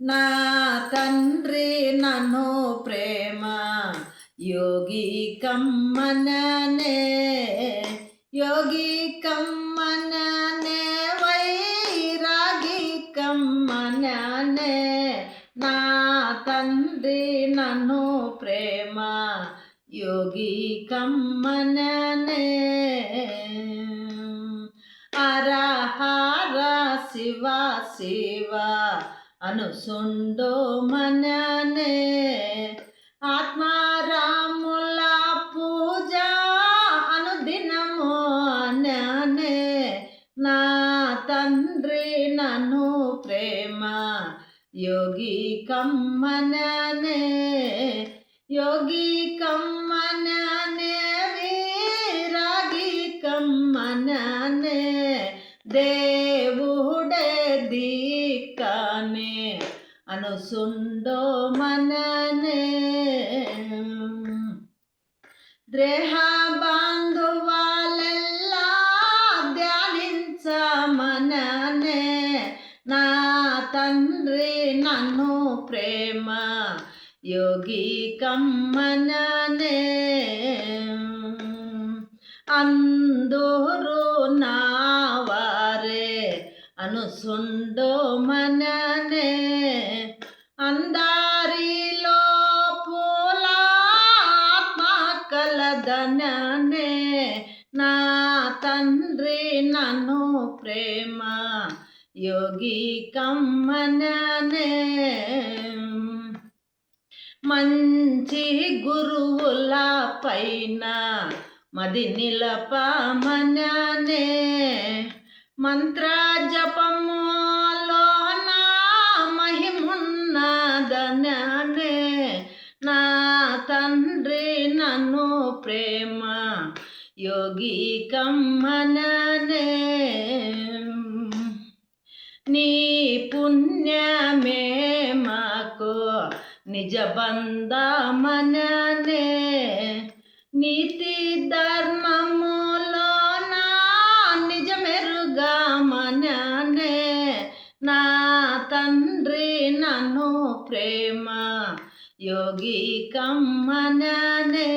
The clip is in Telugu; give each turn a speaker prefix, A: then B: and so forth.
A: నా తండ్రి నన్ను ప్రేమ యోగి కమ్మననే యోగి కమ్మననే వైరాగి కమ్మననే. నా తండ్రి నన్ను ప్రేమ యోగి కమ్మననే. శివ శివ అనుసుండో మననే. ఆత్మారాముల పూజ అనుదినము అననే. నా తండ్రి నన్ను ప్రేమ యోగి కమ్మననే. యోగి కమ్మననే వీరాగి కమ్మననే. దేవుడే అనుసుండో మననే. దేహ బాంధువాలెల్లా ధ్యానించ మననే. నా తండ్రి నన్ను ప్రేమ యోగి కమ్మననే. అందరూ నావారే అనుసుండో మననే. అందారిలో పూల ఆత్మ కలదననే నా తండ్రి నన్ను ప్రేమ యోగి కమ్మననే. మంచి గురువుల పైన మది నిలపమననే. మంత్ర జపములోన నన్ను ప్రేమ యోగి కమ్మననే. నీ పుణ్యమే మాకు నిజ బంధమననే. నీతి ధర్మములో నా నిజమెరుగా మననే. నా తండ్రి నన్ను ప్రేమ యోగి కమ్మననే